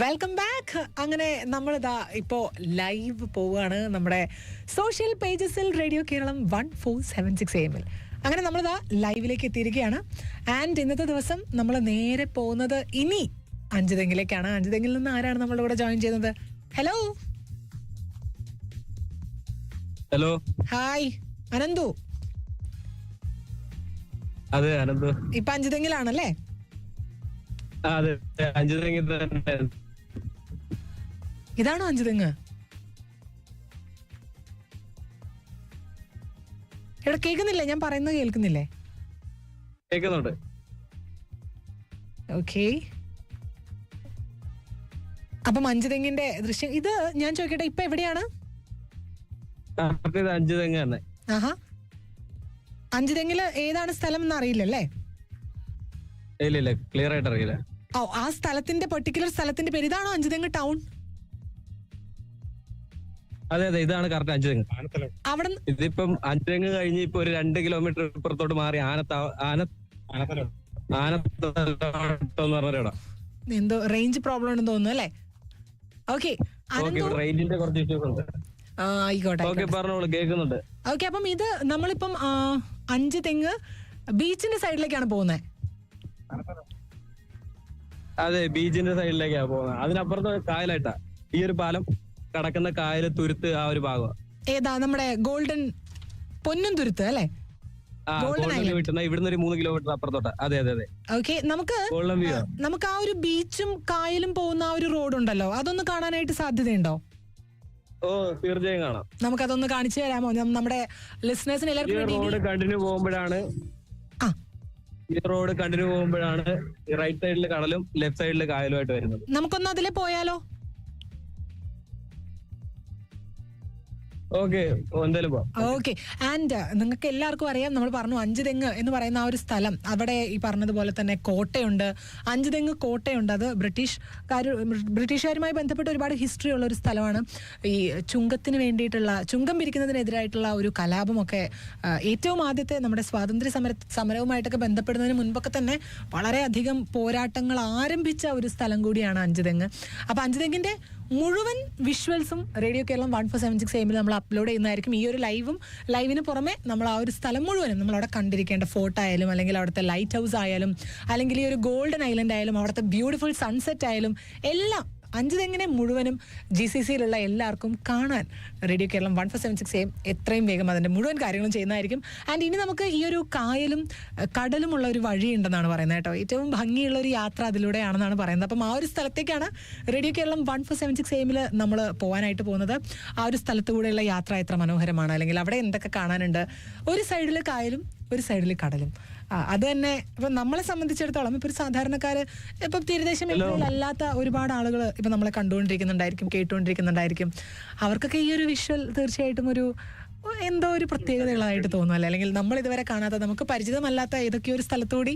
Welcome back അങ്ങനെ നമ്മളിതാ ഇപ്പോ ലൈവ് പോവുകയാണ് നമ്മുടെ social പേജസിൽ radio Keralam one four seven six എമ്മിൽ അങ്ങനെ നമ്മളിതാ ലൈവിലേക്ക് എത്തിയിരിക്കുകയാണ്. ആൻഡ് ഇന്നത്തെ ദിവസം നമ്മൾ നേരെ പോകുന്നത് ഇനി അഞ്ചുതെങ്കിലേക്കാണ്. അഞ്ചുതെങ്കിൽ നിന്ന് ആരാണ് നമ്മളുടെ കൂടെ ജോയിൻ ചെയ്യുന്നത്? Hello hello hi Ananthu. അതെ അനന്തു. ഇപ്പൊ അഞ്ചുതെങ്ങിലാണല്ലേ ആ, അതെ അഞ്ചു തെങ്ങ്? ഇതാണോ അഞ്ചുതെങ്ങ് ഇവിടെ കേൾക്കുന്നില്ലേ? ഞാൻ പറയുന്നത് കേൾക്കുന്നില്ലേ? കേൾക്കുന്നുണ്ട്. ഓക്കെ. അപ്പം അഞ്ചുതെങ്ങിന്റെ ദൃശ്യം ഇത് ഞാൻ ചോദിക്കട്ടെ ഇപ്പൊ എവിടെയാണ്? ആ, അപ്പൊ ഇത് അഞ്ചു തെങ്ങ് തന്നെ. ആഹാ. അഞ്ചുതെങ്ങിൽ ഏതാണ് സ്ഥലം എന്ന് അറിയില്ലല്ലേ ഇല്ല ഇല്ല ക്ലിയർ ആയിട്ട് അറിയില്ല. ഓ ആ സ്ഥലത്തിന്റെ പെർട്ടിക്കുലർ സ്ഥലത്തിന്റെ പേര് ഇതാണോ അഞ്ചുതെങ്ങ് ടൗൺ അതെ അതെ ഇതാണ് കറക്റ്റ് അഞ്ചു തെങ്ങ് അവിടെ ഇതിപ്പം അഞ്ചുതെങ്ങ് കഴിഞ്ഞ് ഇപ്പൊ ഒരു രണ്ട് കിലോമീറ്റർ ഇപ്പുറത്തോട്ട് മാറി ആനത്ത ആന ആനത്തോട്ടം എന്ന് പറഞ്ഞ എന്തോ റേഞ്ച് പ്രോബ്ലം ഉണ്ടെന്ന് തോന്നുന്നു അല്ലേ? ഓക്കെ റേഞ്ചിന്റെ കുറച്ച് ഇഷ്യൂസ് ഉണ്ട്. ആയിക്കോട്ടെ കേൾക്കുന്നുണ്ട്. ഓക്കെ അപ്പം ഇത് നമ്മളിപ്പം അഞ്ച് തെങ്ങ് ബീച്ചിന്റെ സൈഡിലേക്കാണ് പോകുന്നത് അതെ ബീച്ചിന്റെ സൈഡിലേക്കാണ് പോകുന്നത്. അതിനപ്പുറത്ത് കായലായിട്ടാ. ഈ ഒരു പാലം കടക്കുന്ന കായൽ തുരുത്ത് ആ ഒരു ഭാഗമാണ് ഏതാ നമ്മുടെ ഗോൾഡൻ പൊന്നും തുരുത്ത് അല്ലേ? ഇവിടുന്ന് ഒരു മൂന്ന് കിലോമീറ്റർ അപ്പുറത്തോട്ടാ. അതെ അതെ അതെ. ഓക്കെ നമുക്ക് നമുക്ക് ആ ഒരു ബീച്ചും കായലും പോകുന്ന ആ ഒരു റോഡ് ഉണ്ടല്ലോ അതൊന്ന് കാണാനായിട്ട് സാധ്യതയുണ്ടോ? ഓ തീർച്ചയായും കാണാം. നമുക്ക് അതൊന്ന് കാണിച്ചു തരാമോ? നമ്മുടെ ലിസണേഴ്സിന് എല്ലാവർക്കും റോഡ് കണ്ടിന്യൂ പോകുമ്പോഴാണ് ഈ റോഡ് കണ്ടിന്യൂ പോകുമ്പോഴാണ് റൈറ്റ് സൈഡിൽ കടലും ലെഫ്റ്റ് സൈഡിൽ കായലുമായിട്ട് വരുന്നത്. നമുക്കൊന്ന് അതിലെ പോയാലോ? ഓക്കെ ആൻഡ് നിങ്ങൾക്ക് എല്ലാവർക്കും അറിയാം നമ്മൾ പറഞ്ഞു അഞ്ച് തെങ്ങ് എന്ന് പറയുന്ന ആ ഒരു സ്ഥലം. അവിടെ ഈ പറഞ്ഞതുപോലെ തന്നെ കോട്ടയുണ്ട്. അഞ്ച് തെങ്ങ് കോട്ടയുണ്ട്. അത് ബ്രിട്ടീഷ് ബ്രിട്ടീഷുകാരുമായി ബന്ധപ്പെട്ട് ഒരുപാട് ഹിസ്റ്ററി ഉള്ള ഒരു സ്ഥലമാണ്. ഈ ചുങ്കത്തിന് വേണ്ടിയിട്ടുള്ള ചുങ്കം പിരിക്കുന്നതിനെതിരായിട്ടുള്ള ഒരു കലാപമൊക്കെ ഏറ്റവും ആദ്യത്തെ നമ്മുടെ സ്വാതന്ത്ര്യ സമര സമരവുമായിട്ടൊക്കെ ബന്ധപ്പെടുന്നതിന് മുൻപൊക്കെ തന്നെ വളരെയധികം പോരാട്ടങ്ങൾ ആരംഭിച്ച ഒരു സ്ഥലം കൂടിയാണ് അഞ്ച് തെങ്ങ്. അപ്പൊ അഞ്ച് തെങ്ങിന്റെ മുഴുവൻ വിഷ്വൽസും radio Keralam one four seven six എമ്മിൽ നമ്മൾ അപ്ലോഡ് ചെയ്യുന്നതായിരിക്കും. ഈ ഒരു ലൈവും ലൈവിന് പുറമെ നമ്മൾ ആ ഒരു സ്ഥലം മുഴുവനും നമ്മൾ അവിടെ കണ്ടിരിക്കേണ്ട ഫോട്ടോ ആയാലും അല്ലെങ്കിൽ അവിടുത്തെ ലൈറ്റ് ഹൗസ് ആയാലും അല്ലെങ്കിൽ ഈ ഒരു ഗോൾഡൻ ഐലൻഡ് ആയാലും അവിടുത്തെ ബ്യൂട്ടിഫുൾ സൺസെറ്റ് ആയാലും എല്ലാം അഞ്ച് തെങ്ങിനെ മുഴുവനും ജി സി സിയിലുള്ള എല്ലാവർക്കും കാണാൻ radio Keralam one four seven six M എത്രയും വേഗം അതിന്റെ മുഴുവൻ കാര്യങ്ങളും ചെയ്യുന്നതായിരിക്കും. ആൻഡ് ഇനി നമുക്ക് ഈ ഒരു കായലും കടലും കടലുമുള്ള ഒരു വഴിയുണ്ടെന്നാണ് പറയുന്നത് കേട്ടോ. ഏറ്റവും ഭംഗിയുള്ള ഒരു യാത്ര അതിലൂടെയാണെന്നാണ് പറയുന്നത്. അപ്പം ആ ഒരു സ്ഥലത്തേക്കാണ് radio Keralam one four seven six എമ്മിൽ നമ്മൾ പോകാനായിട്ട് പോകുന്നത്. ആ ഒരു സ്ഥലത്തുകൂടെയുള്ള യാത്ര എത്ര മനോഹരമാണ്. അല്ലെങ്കിൽ അവിടെ എന്തൊക്കെ കാണാനുണ്ട്? ഒരു സൈഡിൽ കായലും ഒരു സൈഡിൽ കടലും. അത് തന്നെ ഇപ്പൊ നമ്മളെ സംബന്ധിച്ചിടത്തോളം ഇപ്പൊ ഒരു സാധാരണക്കാര് ഇപ്പൊ തീരദേശ മേഖലയിലല്ലാത്ത ഒരുപാട് ആളുകൾ ഇപ്പൊ നമ്മളെ കണ്ടുകൊണ്ടിരിക്കുന്നുണ്ടായിരിക്കും കേട്ടുകൊണ്ടിരിക്കുന്നുണ്ടായിരിക്കും. അവർക്കൊക്കെ ഈ ഒരു വിഷ്വൽ തീർച്ചയായിട്ടും ഒരു എന്തോ ഒരു പ്രത്യേകതകളായിട്ട് തോന്നുമല്ലേ അല്ലെങ്കിൽ നമ്മൾ ഇതുവരെ കാണാത്ത നമുക്ക് പരിചിതമല്ലാത്ത ഏതൊക്കെയോ ഒരു സ്ഥലത്തുകൂടി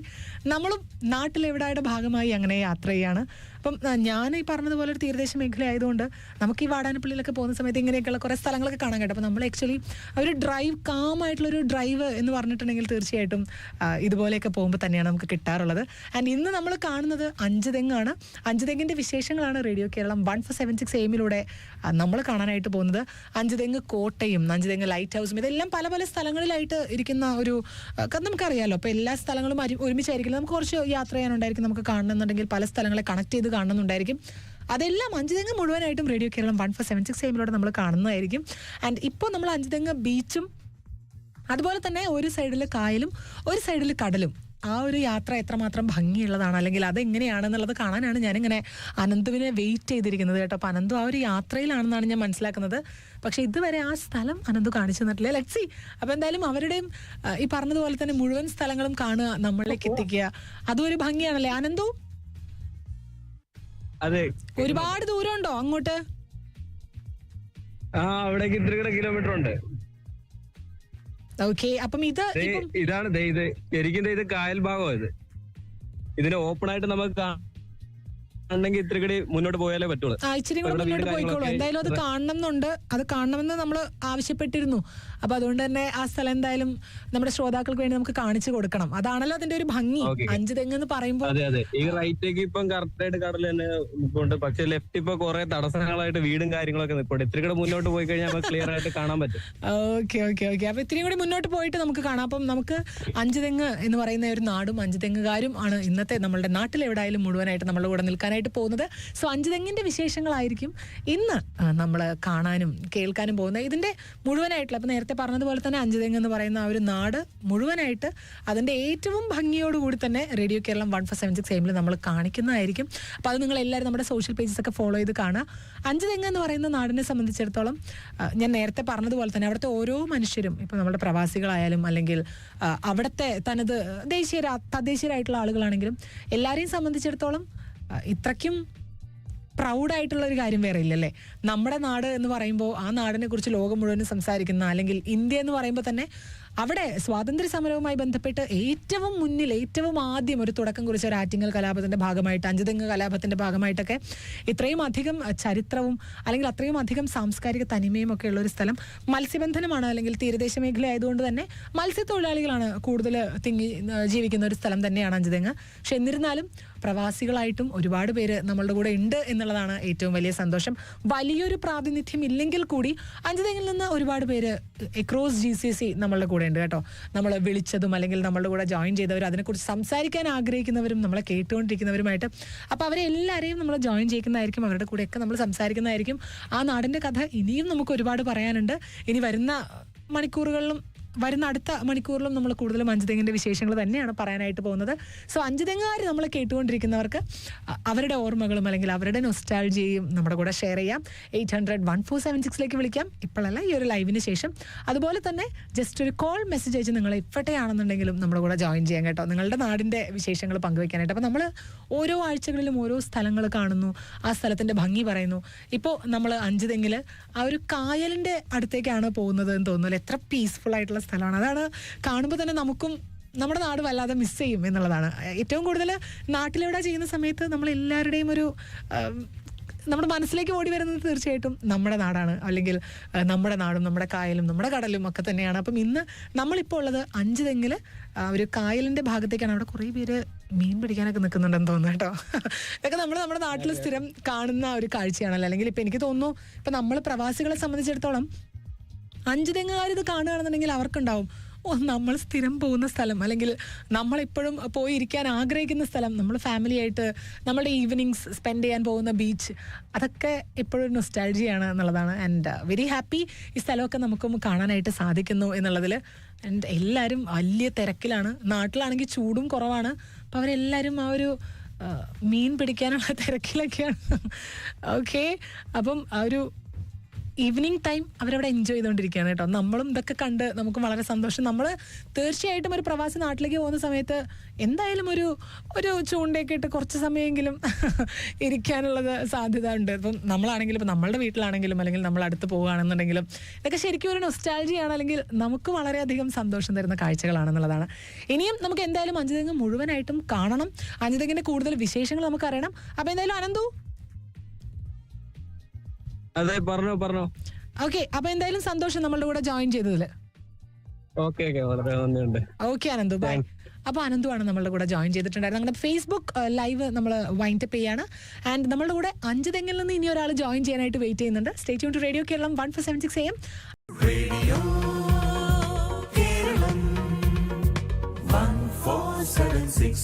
നമ്മളും നാട്ടിലെവിടായുടെ ഭാഗമായി അങ്ങനെ യാത്ര ചെയ്യാണ്. അപ്പം ഞാൻ ഈ പറഞ്ഞതുപോലെ ഒരു തീരദേശ മേഖല ആയതുകൊണ്ട് നമുക്ക് ഈ വാടാനപ്പള്ളിയിലൊക്കെ പോകുന്ന സമയത്ത് ഇങ്ങനെയൊക്കെയുള്ള കുറേ സ്ഥലങ്ങളൊക്കെ കാണാൻ കേട്ടോ. അപ്പോൾ നമ്മൾ ആക്ച്വലി ഒരു ഡ്രൈവ് കാം ആയിട്ടുള്ള ഒരു ഡ്രൈവ് എന്ന് പറഞ്ഞിട്ടുണ്ടെങ്കിൽ തീർച്ചയായിട്ടും ഇതുപോലെയൊക്കെ പോകുമ്പോൾ തന്നെയാണ് നമുക്ക് കിട്ടാറുള്ളത്. ആൻഡ് ഇന്ന് നമ്മൾ കാണുന്നത് അഞ്ച് തെങ്ങാണ് അഞ്ച് തെങ്ങിന്റെ വിശേഷങ്ങളാണ് radio Keralam one four seven six എമ്മിലൂടെ നമ്മൾ കാണാനായിട്ട് പോകുന്നത്. അഞ്ച് തെങ്ങ് കോട്ടയും അഞ്ച് തെങ്ങ് ലൈറ്റ് ഹൗസും ഇതെല്ലാം പല പല സ്ഥലങ്ങളിലായിട്ട് ഇരിക്കുന്ന ഒരു നമുക്കറിയാലോ. അപ്പോൾ എല്ലാ സ്ഥലങ്ങളും ഒരുമിച്ചായിരിക്കില്ല. നമുക്ക് കുറച്ച് യാത്ര ചെയ്യാനുണ്ടായിരിക്കും നമുക്ക് കാണണമെന്നുണ്ടെങ്കിൽ പല സ്ഥലങ്ങളെ കണക്ട് ചെയ്ത് കാണണമെന്നുണ്ടായിരിക്കും. അതെല്ലാം അഞ്ചുതെങ്ങ് മുഴുവനായിട്ടും radio Keralam one four seven six എമ്മിലൂടെ നമ്മൾ കാണുന്നതായിരിക്കും. ആൻഡ് ഇപ്പോൾ നമ്മൾ അഞ്ചുതെങ്ങ് ബീച്ചും അതുപോലെ തന്നെ ഒരു സൈഡിൽ കായലും ഒരു സൈഡിൽ കടലും. ആ ഒരു യാത്ര എത്രമാത്രം ഭംഗിയുള്ളതാണ് അല്ലെങ്കിൽ അതെങ്ങനെയാണെന്നുള്ളത് കാണാനാണ് ഞാനിങ്ങനെ അനന്തുവിനെ വെയിറ്റ് ചെയ്തിരിക്കുന്നത് കേട്ടോ. അപ്പം അനന്തു ആ ഒരു യാത്രയിലാണെന്നാണ് ഞാൻ മനസ്സിലാക്കുന്നത്. പക്ഷെ ഇതുവരെ ആ സ്ഥലം അനന്തു കാണിച്ചു തന്നിട്ടില്ല. ലെറ്റ്സി അപ്പം എന്തായാലും അവരുടെയും ഈ പറഞ്ഞതുപോലെ തന്നെ മുഴുവൻ സ്ഥലങ്ങളും കാണുക നമ്മളിലേക്ക് എത്തിക്കുക. അതും ഒരു ഭംഗിയാണല്ലേ? അനന്തു? അതെ. ഒരുപാട് ദൂരം ഉണ്ടോ അങ്ങോട്ട്? ആ അവിടേക്ക് ഇത്ര കിലോമീറ്റർ ഉണ്ട്. ഓക്കെ അപ്പം ഇത് ഇതാണ് ഇത് ശരിക്കും ദേ ഇത് കായൽ ഭാഗം ഇത്. ഇതിന് ഓപ്പൺ ആയിട്ട് നമുക്ക് കാണണമെങ്കിൽ ഇത്തിരി കൂടി മുന്നോട്ട് പോയാലേ പറ്റുള്ളൂ. ആ ഇച്ചിരി കൂടെ മുന്നോട്ട് പോയിക്കോളൂ. എന്തായാലും അത് കാണണം എന്നുണ്ട്. അത് കാണണമെന്ന് നമ്മൾ ആവശ്യപ്പെട്ടിരുന്നു. അപ്പൊ അതുകൊണ്ട് തന്നെ ആ സ്ഥലം എന്തായാലും നമ്മുടെ ശ്രോതാക്കൾക്ക് വേണ്ടി നമുക്ക് കാണിച്ചു കൊടുക്കണം. അതാണല്ലോ അതിന്റെ ഒരു ഭംഗി. അഞ്ചു തെങ്ങ് എന്ന് പറയുമ്പോൾ അതെ അതെ. ഈ റൈറ്റേക്ക് ഇപ്പം കറക്റ്റ് ആയിട്ട് കടൽ തന്നെ നിൽക്കുന്നുണ്ട് പക്ഷെ ലെഫ്റ്റ് ഇപ്പൊ കുറെ തടസ്സങ്ങളായിട്ട് വീടും കാര്യങ്ങളൊക്കെ നിൽക്കുന്നുണ്ട് ഇത്തിരി കൂടെ മുന്നോട്ട് പോയി കഴിഞ്ഞാൽ നമുക്ക് ക്ലിയർ ആയിട്ട് കാണാൻ പറ്റും. Okay okay okay. അപ്പൊ ഇത്രയും കൂടി മുന്നോട്ട് പോയിട്ട് നമുക്ക് കാണാം. അപ്പം നമുക്ക് അഞ്ചു തെങ്ങ് എന്ന് പറയുന്ന ഒരു നാടും അഞ്ചു തെങ്ങുകാരും ആണ് ഇന്നത്തെ നമ്മുടെ നാട്ടിൽ എവിടെയായാലും മുഴുവനായിട്ട് നമ്മളുടെ കൂടെ നിൽക്കാനായിട്ട് പോകുന്നത്. സോ അഞ്ചുതെങ്ങിന്റെ വിശേഷങ്ങളായിരിക്കും ഇന്ന് നമ്മൾ കാണാനും കേൾക്കാനും പോകുന്നത്. ഇതിന്റെ മുഴുവനായിട്ടുള്ള അപ്പോൾ നേരത്തെ പറഞ്ഞതുപോലെ തന്നെ അഞ്ചുതെങ്ങ് എന്ന് പറയുന്ന ആ ഒരു നാട് മുഴുവനായിട്ട് അതിന്റെ ഏറ്റവും ഭംഗിയോടുകൂടി തന്നെ radio Keralam one four seven six എയിമിൽ നമ്മൾ കാണിക്കുന്നതായിരിക്കും. അപ്പോൾ അത് നിങ്ങൾ എല്ലാവരും നമ്മുടെ സോഷ്യൽ പേജസ് ഒക്കെ ഫോളോ ചെയ്ത് കാണുക. അഞ്ചുതെങ്ങ് എന്ന് പറയുന്ന നാടിനെ സംബന്ധിച്ചിടത്തോളം ഞാൻ നേരത്തെ പറഞ്ഞതുപോലെ തന്നെ അവിടുത്തെ ഓരോ മനുഷ്യരും ഇപ്പൊ നമ്മുടെ പ്രവാസികളായാലും അല്ലെങ്കിൽ അവിടുത്തെ തനത് ദേശീയ തദ്ദേശീയരായിട്ടുള്ള ആളുകളാണെങ്കിലും എല്ലാവരെയും സംബന്ധിച്ചിടത്തോളം ഇത്രയ്ക്കും പ്രൗഡായിട്ടുള്ള ഒരു കാര്യം വേറെ ഇല്ലല്ലേ നമ്മുടെ നാട് എന്ന് പറയുമ്പോൾ ആ നാടിനെ കുറിച്ച് ലോകം മുഴുവനും സംസാരിക്കുന്ന അല്ലെങ്കിൽ ഇന്ത്യ എന്ന് പറയുമ്പോൾ തന്നെ അവിടെ സ്വാതന്ത്ര്യ സമരവുമായി ബന്ധപ്പെട്ട് ഏറ്റവും മുന്നിൽ ഏറ്റവും ആദ്യം ഒരു തുടക്കം കുറിച്ച ഒരു ആറ്റിങ്ങൽ കലാപത്തിന്റെ ഭാഗമായിട്ട് അഞ്ചുതെങ്ങ് കലാപത്തിന്റെ ഭാഗമായിട്ടൊക്കെ ഇത്രയും അധികം ചരിത്രവും അല്ലെങ്കിൽ അത്രയും അധികം സാംസ്കാരിക തനിമയും ഒക്കെ ഉള്ള ഒരു സ്ഥലം മത്സ്യബന്ധനമാണ് അല്ലെങ്കിൽ തീരദേശ മേഖല ആയതുകൊണ്ട് തന്നെ മത്സ്യത്തൊഴിലാളികളാണ് കൂടുതൽ തിങ്ങി ജീവിക്കുന്ന ഒരു സ്ഥലം തന്നെയാണ് അഞ്ചുതെങ്ങ്. പക്ഷെ എന്നിരുന്നാലും പ്രവാസികളായിട്ടും ഒരുപാട് പേര് നമ്മളുടെ കൂടെ ഉണ്ട് എന്നുള്ളതാണ് ഏറ്റവും വലിയ സന്തോഷം. വലിയൊരു പ്രാതിനിധ്യം ഇല്ലെങ്കിൽ കൂടി അഞ്ചുതെങ്ങിൽ നിന്ന് ഒരുപാട് പേര് എക്രോസ് ജി സി സി നമ്മളുടെ കൂടെ ഉണ്ട് കേട്ടോ. നമ്മൾ വിളിച്ചതും അല്ലെങ്കിൽ നമ്മളുടെ കൂടെ ജോയിൻ ചെയ്തവരും അതിനെക്കുറിച്ച് സംസാരിക്കാൻ ആഗ്രഹിക്കുന്നവരും നമ്മളെ കേട്ടുകൊണ്ടിരിക്കുന്നവരുമായിട്ട്. അപ്പോൾ അവരെ എല്ലാവരെയും നമ്മൾ ജോയിൻ ചെയ്യുന്നതായിരിക്കും അവരുടെ കൂടെയൊക്കെ നമ്മൾ സംസാരിക്കുന്നതായിരിക്കും. ആ നാടിന്റെ കഥ ഇനിയും നമുക്ക് ഒരുപാട് പറയാനുണ്ട്. ഇനി വരുന്ന മണിക്കൂറുകളിലും വരുന്ന അടുത്ത മണിക്കൂറിലും നമ്മൾ കൂടുതലും അഞ്ചുതെങ്ങിന്റെ വിശേഷങ്ങൾ തന്നെയാണ് പറയാനായിട്ട് പോകുന്നത്. സോ അഞ്ചുതെങ്ങാർ നമ്മൾ കേട്ടുകൊണ്ടിരിക്കുന്നവർക്ക് അവരുടെ ഓർമ്മകളും അല്ലെങ്കിൽ അവരുടെ നൊസ്റ്റാൾജിയും നമ്മുടെ കൂടെ ഷെയർ ചെയ്യാം. Eight hundred one four seven സിക്സിലേക്ക് വിളിക്കാം. ഇപ്പോഴല്ല ഈ ഒരു ലൈവിന് ശേഷം. അതുപോലെ തന്നെ ജസ്റ്റ് ഒരു കോൾ മെസ്സേജ് അയച്ച് നിങ്ങൾ ഇപ്പോഴത്തെയാണെന്നുണ്ടെങ്കിലും നമ്മുടെ കൂടെ ജോയിൻ ചെയ്യാം കേട്ടോ. നിങ്ങളുടെ നാടിന്റെ വിശേഷങ്ങൾ പങ്കുവെക്കാനായിട്ട്. അപ്പോൾ നമ്മൾ ഓരോ ആഴ്ചകളിലും ഓരോ സ്ഥലങ്ങൾ കാണുന്നു. ആ സ്ഥലത്തിന്റെ ഭംഗി പറയുന്നു. ഇപ്പോൾ നമ്മൾ അഞ്ചുതെങ്ങിൽ ആ ഒരു കായലിന്റെ അടുത്തേക്കാണ് പോകുന്നത് എന്ന് തോന്നുന്നു എത്ര പീസ്ഫുൾ ആയിട്ടുള്ള സ്ഥലമാണ്. അതാണ് കാണുമ്പോൾ തന്നെ നമുക്കും നമ്മുടെ നാട് വല്ലാതെ മിസ് ചെയ്യും എന്നുള്ളതാണ്. ഏറ്റവും കൂടുതൽ നാട്ടിലെവിടെ ചെയ്യുന്ന സമയത്ത് നമ്മൾ എല്ലാവരുടെയും ഒരു നമ്മുടെ മനസ്സിലേക്ക് ഓടി വരുന്നത് തീർച്ചയായിട്ടും നമ്മുടെ നാടാണ്. അല്ലെങ്കിൽ നമ്മുടെ നാടും നമ്മുടെ കായലും നമ്മുടെ കടലും ഒക്കെ തന്നെയാണ്. അപ്പം ഇന്ന് നമ്മളിപ്പോൾ ഉള്ളത് അഞ്ച് തെങ്ങിൽ ഒരു കായലിന്റെ ഭാഗത്തേക്കാണ്. അവിടെ കുറേ പേര് മീൻ പിടിക്കാനൊക്കെ നിൽക്കുന്നുണ്ടെന്ന് തോന്നുന്നു കേട്ടോ. ഇതൊക്കെ നമ്മൾ നമ്മുടെ നാട്ടിൽ സ്ഥിരം കാണുന്ന ഒരു കാഴ്ചയാണല്ലോ. അല്ലെങ്കിൽ ഇപ്പം എനിക്ക് തോന്നുന്നു ഇപ്പം നമ്മൾ പ്രവാസികളെ സംബന്ധിച്ചിടത്തോളം അഞ്ച് തെങ്ങുകാർ ഇത് കാണുകയാണെന്നുണ്ടെങ്കിൽ അവർക്കുണ്ടാവും. ഓ നമ്മൾ സ്ഥിരം പോകുന്ന സ്ഥലം അല്ലെങ്കിൽ നമ്മളിപ്പോഴും പോയി ഇരിക്കാൻ ആഗ്രഹിക്കുന്ന സ്ഥലം നമ്മൾ ഫാമിലി ആയിട്ട് നമ്മുടെ ഈവനിങ്സ് സ്പെൻഡ് ചെയ്യാൻ പോകുന്ന ബീച്ച് അതൊക്കെ എപ്പോഴും നൊസ്റ്റാൾജിയാണ് എന്നുള്ളതാണ്. ആൻഡ് വെരി ഹാപ്പി ഈ സ്ഥലമൊക്കെ നമുക്കും കാണാനായിട്ട് സാധിക്കുന്നു എന്നുള്ളതിൽ. ആൻഡ് എല്ലാവരും വലിയ തിരക്കിലാണ്. നാട്ടിലാണെങ്കിൽ ചൂടും കുറവാണ്. അപ്പോൾ അവരെല്ലാവരും ആ ഒരു ആ, മീൻ പിടിക്കാനുള്ള തിരക്കിലൊക്കെയാണ്. ഓക്കെ അപ്പം ആ ഒരു ഈവനിങ് ടൈം അവരവിടെ എൻജോയ് ചെയ്തുകൊണ്ടിരിക്കുകയാണ് കേട്ടോ. നമ്മളും ഇതൊക്കെ കണ്ട് നമുക്ക് വളരെ സന്തോഷം. നമ്മൾ തീർച്ചയായിട്ടും ഒരു പ്രവാസി നാട്ടിലേക്ക് പോകുന്ന സമയത്ത് എന്തായാലും ഒരു ഒരു ചൂണ്ടയൊക്കെ ഇട്ട് കുറച്ച് സമയമെങ്കിലും ഇരിക്കാനുള്ളത് സാധ്യത ഉണ്ട്. ഇപ്പം നമ്മളാണെങ്കിലും ഇപ്പം നമ്മളുടെ വീട്ടിലാണെങ്കിലും അല്ലെങ്കിൽ നമ്മൾ അടുത്ത് പോവുകയാണെന്നുണ്ടെങ്കിലും ഇതൊക്കെ ശരിക്കും ഒരു നൊസ്റ്റാൾജിയാണ് അല്ലെങ്കിൽ നമുക്ക് വളരെയധികം സന്തോഷം തരുന്ന കാഴ്ചകളാണെന്നുള്ളതാണ്. ഇനിയും നമുക്ക് എന്തായാലും അഞ്ചുതെങ്ങ് മുഴുവനായിട്ടും കാണണം. അഞ്ചുതെങ്ങിന്റെ കൂടുതൽ വിശേഷങ്ങൾ നമുക്ക് അറിയണം അപ്പം എന്തായാലും അനന്തു അതെ പറഞ്ഞോ പറഞ്ഞോ. ഓക്കെ അപ്പൊ എന്തായാലും സന്തോഷം നമ്മളുടെ കൂടെ ജോയിൻ ചെയ്തതിൽ. ഓക്കെ ഓക്കെ വളരെ നന്ദിയുണ്ട്. ഓക്കെ അനന്തു ബൈ അപ്പൊ അനന്തു ആണ് നമ്മളുടെ കൂടെ ജോയിൻ ചെയ്തിട്ടുണ്ടായിരുന്നത്. അങ്ങനെ ഫേസ്ബുക്ക് ലൈവ് നമ്മൾ വൈൻഡപ്പ് ചെയ്യാണ്. ആൻഡ് നമ്മളുടെ കൂടെ അഞ്ച് തെങ്ങിൽ നിന്ന് ഇനി ഒരാൾ ജോയിൻ ചെയ്യാനായിട്ട് വെയിറ്റ് ചെയ്യുന്നുണ്ട്. Stay to radio Keralam one four seven six M Radio Kerala 1476